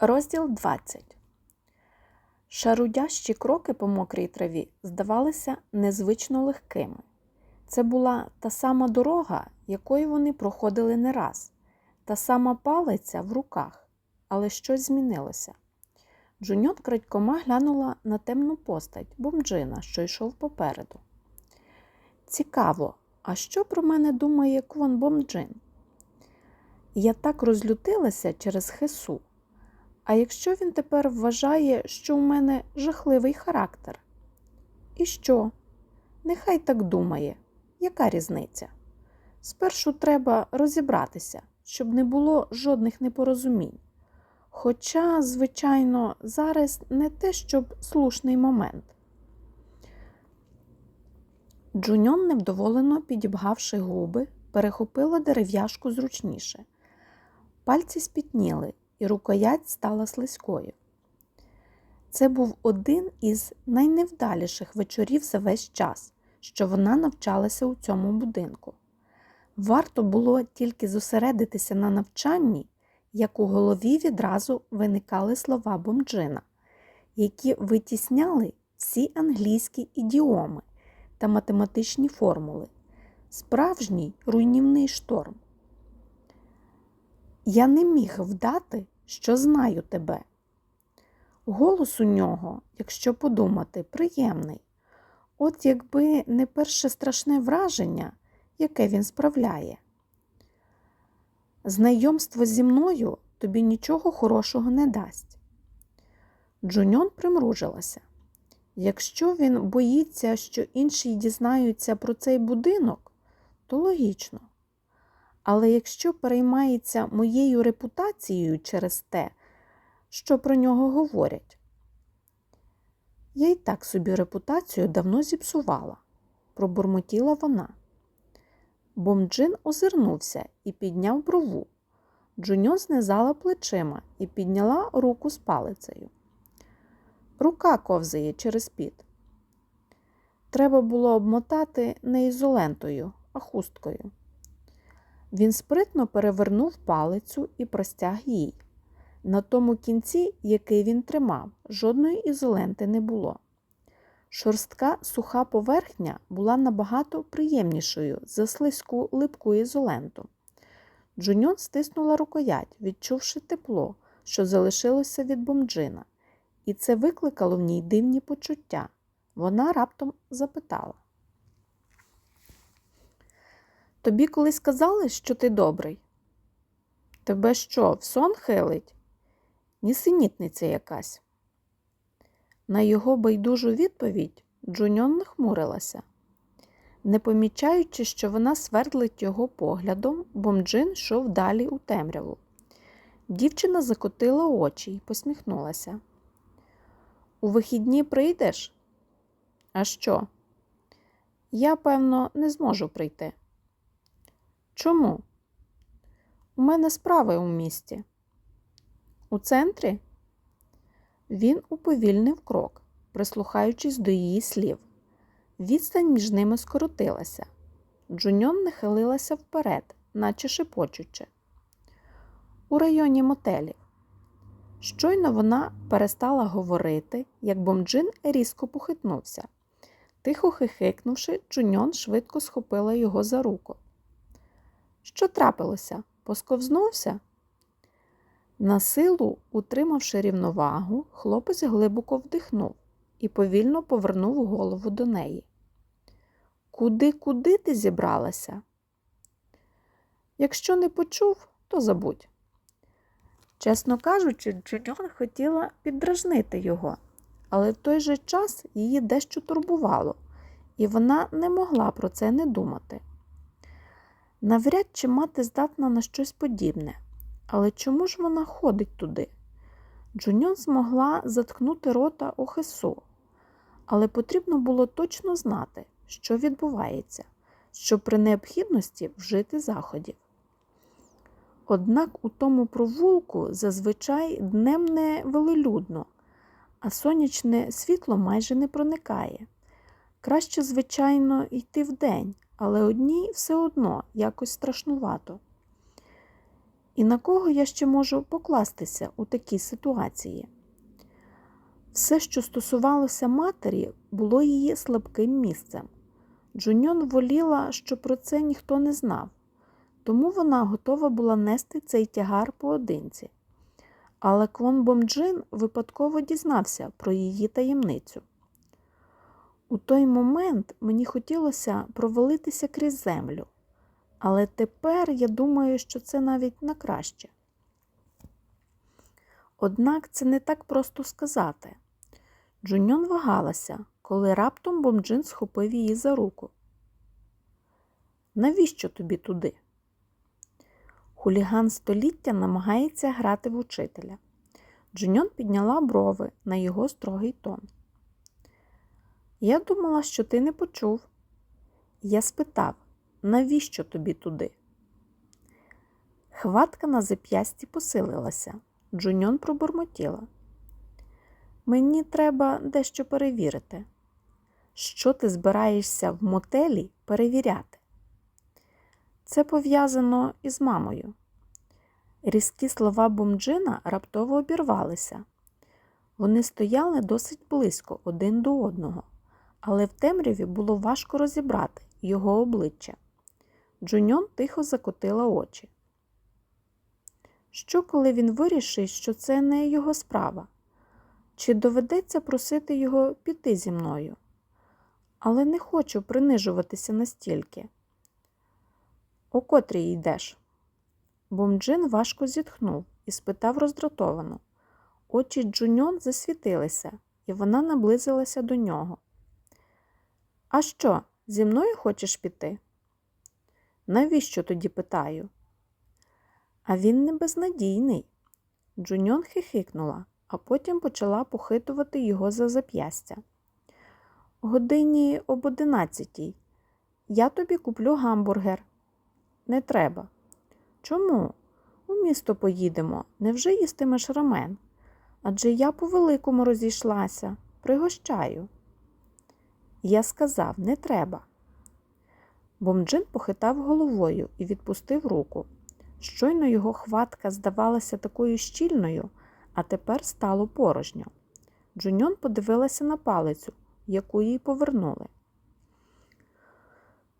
Розділ 20. Шарудящі кроки по мокрій траві здавалися незвично легкими. Це була та сама дорога, якою вони проходили не раз, та сама палиця в руках, але щось змінилося. Джуньон крадькома глянула на темну постать бомджина, що йшов попереду. Цікаво, а що про мене думає Квон Бомджин? Я так розлютилася через хесу. А якщо він тепер вважає, що у мене жахливий характер? І що? Нехай так думає. Яка різниця? Спершу треба розібратися, щоб не було жодних непорозумінь. Хоча, звичайно, зараз не те, щоб слушний момент. Джуньон, невдоволено підібгавши губи, перехопила дерев'яшку зручніше. Пальці спітніли, і рукоять стала слизькою. Це був один із найневдаліших вечорів за весь час, що вона навчалася у цьому будинку. Варто було тільки зосередитися на навчанні, як у голові відразу виникали слова бомджина, які витісняли всі англійські ідіоми та математичні формули. Справжній руйнівний шторм. Я не міг вдати, що знаю тебе. Голос у нього, якщо подумати, приємний. От якби не перше страшне враження, яке він справляє. Знайомство зі мною тобі нічого хорошого не дасть. Джуньон примружилася. Якщо він боїться, що інші дізнаються про цей будинок, то логічно. Але якщо переймається моєю репутацією через те, що про нього говорять, я й так собі репутацію давно зіпсувала, пробурмотіла вона. Бомджин озирнувся і підняв брову. Джуньон знизала плечима і підняла руку з палицею. Рука ковзає через піт. Треба було обмотати не ізолентою, а хусткою. Він спритно перевернув палицю і простяг їй. На тому кінці, який він тримав, жодної ізоленти не було. Шорстка суха поверхня була набагато приємнішою за слизьку липку ізоленту. Джуньон стиснула рукоять, відчувши тепло, що залишилося від бомджина, і це викликало в ній дивні почуття. Вона раптом запитала. Тобі колись казали, що ти добрий? Тебе що, в сон хилить? Нісенітниця якась. На його байдужу відповідь Джуньон нахмурилася. Не помічаючи, що вона свердлить його поглядом, бомджин йшов далі у темряву. Дівчина закотила очі й посміхнулася. У вихідні прийдеш? А що? Я, певно, не зможу прийти. Чому? У мене справи у місті. У центрі? Він уповільнив крок, прислухаючись до її слів. Відстань між ними скоротилася. Джуньон нахилилася вперед, наче шепочучи. У районі мотелів. Щойно вона перестала говорити, як бомджин різко похитнувся. Тихо хихикнувши, Джуньон швидко схопила його за руку. Що трапилося? Посковзнувся? На силу, утримавши рівновагу, хлопець глибоко вдихнув і повільно повернув голову до неї. Куди, куди ти зібралася? Якщо не почув, то забудь. Чесно кажучи, Джуньон хотіла піддражнити його, але в той же час її дещо турбувало, і вона не могла про це не думати. Навряд чи мати здатна на щось подібне. Але чому ж вона ходить туди? Джуньон змогла заткнути рота у хесу, але потрібно було точно знати, що відбувається, щоб при необхідності вжити заходів. Однак у тому провулку зазвичай днем не велелюдно, а сонячне світло майже не проникає. Краще, звичайно, йти вдень, але одній все одно якось страшнувато. І на кого я ще можу покластися у такій ситуації? Все, що стосувалося матері, було її слабким місцем. Джуньон воліла, що про це ніхто не знав, тому вона готова була нести цей тягар поодинці. Але Квон Бомджин випадково дізнався про її таємницю. У той момент мені хотілося провалитися крізь землю, але тепер я думаю, що це навіть на краще. Однак це не так просто сказати. Джуньон вагалася, коли раптом Бомджин схопив її за руку. Навіщо тобі туди? Хуліган століття намагається грати в учителя. Джуньон підняла брови на його строгий тон. Я думала, що ти не почув. Я спитав, навіщо тобі туди? Хватка на зап'ясті посилилася. Джуньон пробурмотіла. Мені треба дещо перевірити. Що ти збираєшся в мотелі перевіряти? Це пов'язано із мамою. Різкі слова бомджина раптово обірвалися. Вони стояли досить близько один до одного, але в темряві було важко розібрати його обличчя. Джуньон тихо закотила очі. Що, коли він вирішить, що це не його справа? Чи доведеться просити його піти зі мною? Але не хочу принижуватися настільки. У котрій йдеш? Бомджин важко зітхнув і спитав роздратовано. Очі Джуньон засвітилися, і вона наблизилася до нього. А що, зі мною хочеш піти? Навіщо тоді питаю? А він не безнадійний. Джуньон хихикнула, а потім почала похитувати його за зап'ястя. Годині об одинадцятій. Я тобі куплю гамбургер. Не треба. Чому? У місто поїдемо. Невже їстимеш рамен? Адже я по великому розійшлася, пригощаю. Я сказав, не треба. Бомджин похитав головою і відпустив руку. Щойно його хватка здавалася такою щільною, а тепер стало порожньо. Джуньон подивилася на палицю, яку їй повернули.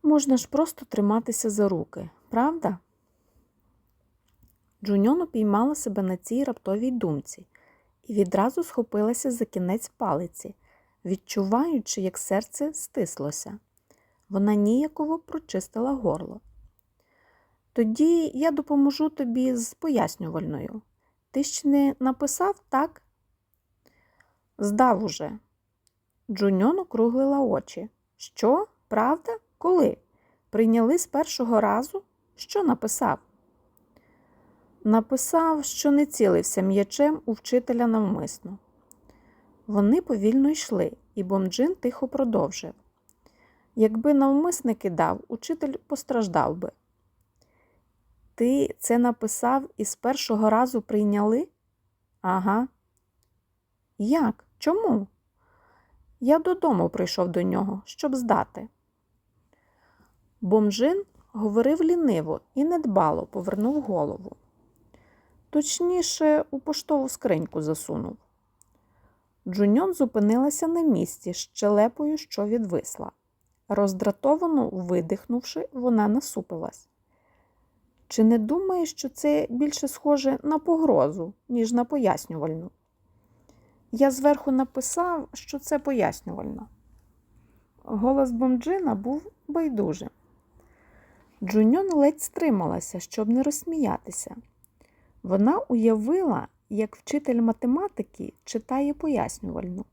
Можна ж просто триматися за руки, правда? Джуньон упіймала себе на цій раптовій думці і відразу схопилася за кінець палиці, відчуваючи, як серце стислося. Вона ніяково прочистила горло. Тоді я допоможу тобі з пояснювальною. Ти ще не написав, так? Здав уже. Джуньон округлила очі. Що? Правда? Коли? Прийняли з першого разу? Що написав? Написав, що не цілився м'ячем у вчителя навмисно. Вони повільно йшли, і бомджин тихо продовжив. Якби навмисне кидав, учитель постраждав би. Ти це написав і з першого разу прийняли? Ага. Як? Чому? Я додому прийшов до нього, щоб здати. Бомжин говорив ліниво і недбало повернув голову. Точніше, у поштову скриньку засунув. Джуньон зупинилася на місці щелепою, що відвисла. Роздратовано видихнувши, вона насупилась. Чи не думаєш, що це більше схоже на погрозу, ніж на пояснювальну? Я зверху написав, що це пояснювальна. Голос Бомджина був байдужим. Джуньон ледь стрималася, щоб не розсміятися. Вона уявила, як вчитель математики читає пояснювальну.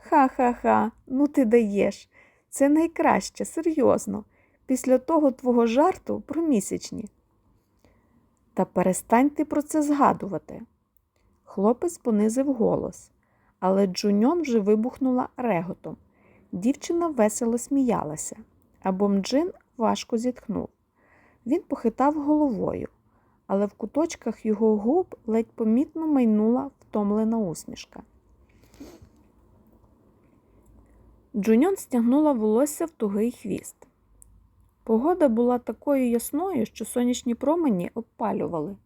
Ха-ха-ха, ну ти даєш. Це найкраще, серйозно, після того твого жарту про місячні. Та перестань ти про це згадувати. Хлопець понизив голос, але Джуньон вже вибухнула реготом. Дівчина весело сміялася, а бомджин важко зітхнув. Він похитав головою, але в куточках його губ ледь помітно майнула втомлена усмішка. Джуньон стягнула волосся в тугий хвіст. Погода була такою ясною, що сонячні промені обпалювали.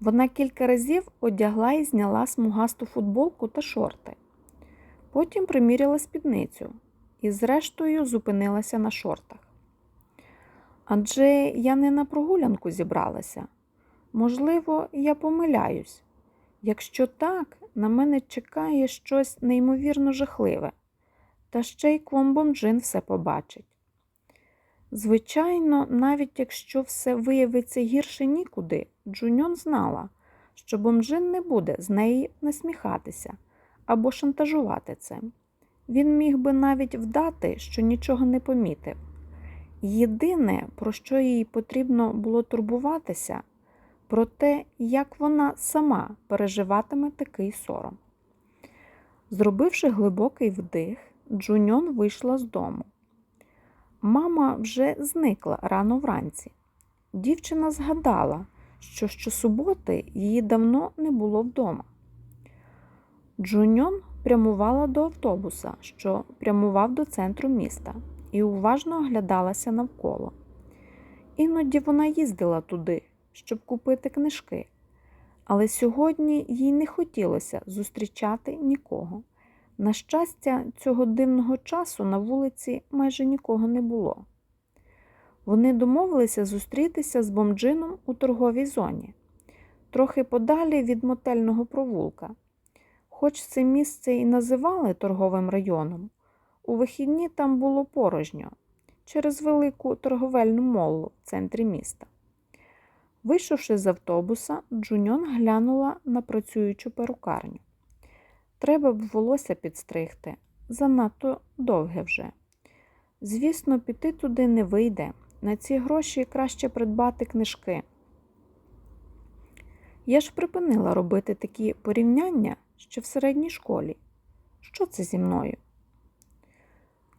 Вона кілька разів одягла і зняла смугасту футболку та шорти. Потім приміряла спідницю і, зрештою, зупинилася на шортах. Адже я не на прогулянку зібралася. Можливо, я помиляюсь. Якщо так, на мене чекає щось неймовірно жахливе, та ще й Квомбомджин все побачить. Звичайно, навіть якщо все виявиться гірше нікуди, Джуньон знала, що Бомджин не буде з неї насміхатися або шантажувати це. Він міг би навіть вдати, що нічого не помітив. Єдине, про що їй потрібно було турбуватися, про те, як вона сама переживатиме такий сором. Зробивши глибокий вдих, Джуньон вийшла з дому. Мама вже зникла рано вранці. Дівчина згадала, що щосуботи її давно не було вдома. Джуньон прямувала до автобуса, що прямував до центру міста, і уважно оглядалася навколо. Іноді вона їздила туди, щоб купити книжки, але сьогодні їй не хотілося зустрічати нікого. На щастя, цього дивного часу на вулиці майже нікого не було. Вони домовилися зустрітися з бомджином у торговій зоні, трохи подалі від мотельного провулка. Хоч це місце і називали торговим районом, у вихідні там було порожньо через велику торговельну моллу в центрі міста. Вийшовши з автобуса, Джуньон глянула на працюючу перукарню. Треба б волосся підстригти, занадто довге вже. Звісно, піти туди не вийде. На ці гроші краще придбати книжки. Я ж припинила робити такі порівняння ще в середній школі. Що це зі мною?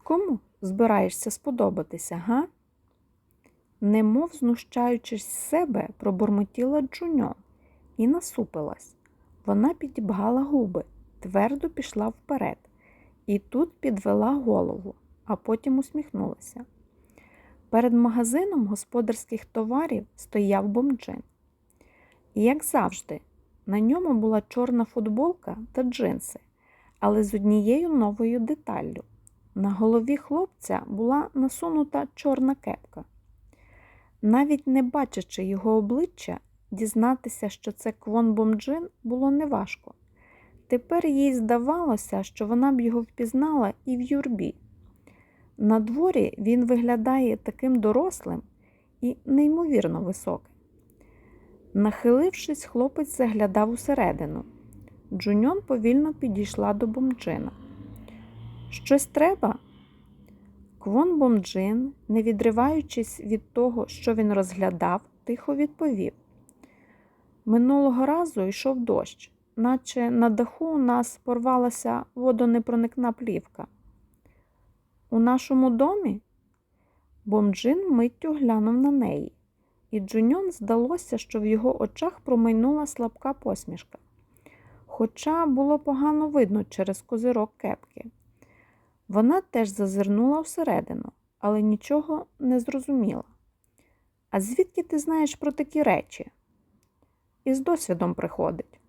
Кому збираєшся сподобатися, га? Немов знущаючись з себе, пробормотіла Джуньон і насупилась. Вона підібгала губи, твердо пішла вперед і тут підвела голову, а потім усміхнулася. Перед магазином господарських товарів стояв бомджин. І, як завжди, на ньому була чорна футболка та джинси, але з однією новою деталлю. На голові хлопця була насунута чорна кепка. Навіть не бачачи його обличчя, дізнатися, що це Квон Бомджин, було неважко. Тепер їй здавалося, що вона б його впізнала і в юрбі. На дворі він виглядає таким дорослим і неймовірно високим. Нахилившись, хлопець заглядав усередину. Джуньон повільно підійшла до бомджина. Щось треба? Квон Бомджин, не відриваючись від того, що він розглядав, тихо відповів. Минулого разу йшов дощ, наче на даху у нас порвалася водонепроникна плівка. У нашому домі? Бомджин миттю глянув на неї, і Джуньон здалося, що в його очах промайнула слабка посмішка. Хоча було погано видно через козирок кепки. Вона теж зазирнула всередину, але нічого не зрозуміла. А звідки ти знаєш про такі речі? Із досвідом приходить.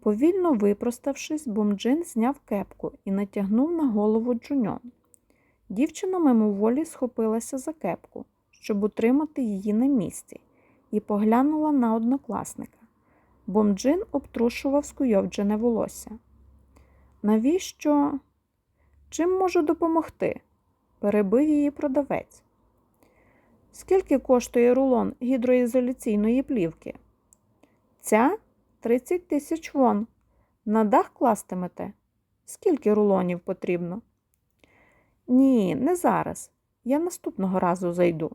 Повільно випроставшись, бомджин зняв кепку і натягнув на голову Джуньон. Дівчина мимоволі схопилася за кепку, щоб утримати її на місці, і поглянула на однокласника. Бомджин обтрушував скуйовджене волосся. Навіщо? Чим можу допомогти? перебив її продавець. Скільки коштує рулон гідроізоляційної плівки? Ця 30 тисяч вон. На дах кластимете? Скільки рулонів потрібно? Ні, не зараз. Я наступного разу зайду.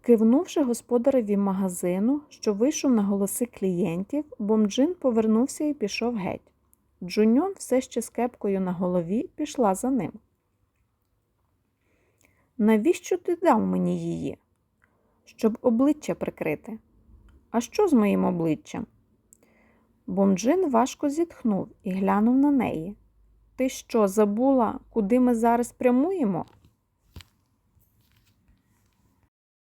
Кивнувши господареві магазину, що вийшов на голоси клієнтів, бомджин повернувся і пішов геть. Джуньон все ще з кепкою на голові пішла за ним. Навіщо ти дав мені її? Щоб обличчя прикрити. А що з моїм обличчям? Бомджин важко зітхнув і глянув на неї. Ти що, забула, куди ми зараз прямуємо?